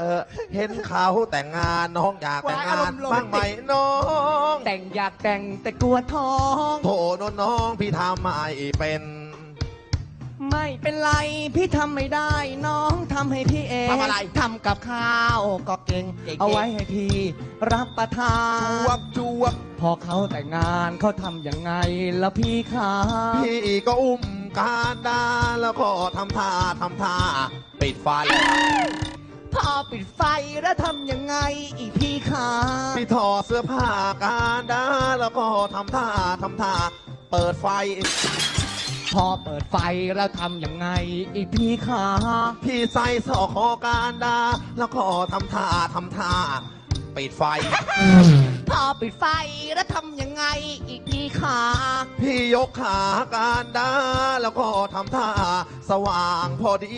เออเห็นเขาแต่งงานน้องอยากแต่งงานบ้างไหมน้องแต่งอยากแต่งแต่กลัวท้องโถนนน้องพี่ทำไม่เป็น ไม่เป็นไรพี่ทำไม่ได้น้องทำให้พี่เองทำอะไรทำกับข้าวก็เก่งเก่งๆเอาไว้ให้พี่รับประทาจวนบจวบพอเขาแต่งงานเขาทำยังไงแล้วพี่ขาพี่ก็อุ้มการดาแล้วก็ทำท่าทำท่าปิดไฟพอ ปิดไฟแล้วทำยังไงอีกพี่ขาพี่ถอดเสื้อผ้าการดาแล้วก็ทำท่าทำท่าเปิดไฟ พอเปิดไฟแล้วทำยังไงอีกพี่ขาพี่ใส่สอคอการดาแล้วก็ทำท่าทำท่าปิดไฟ พอปิดไฟแล้วทำยังไงอีกพี่ขาพี่ยกขาการดาแล้วก็ทำท่าสว่างพอดี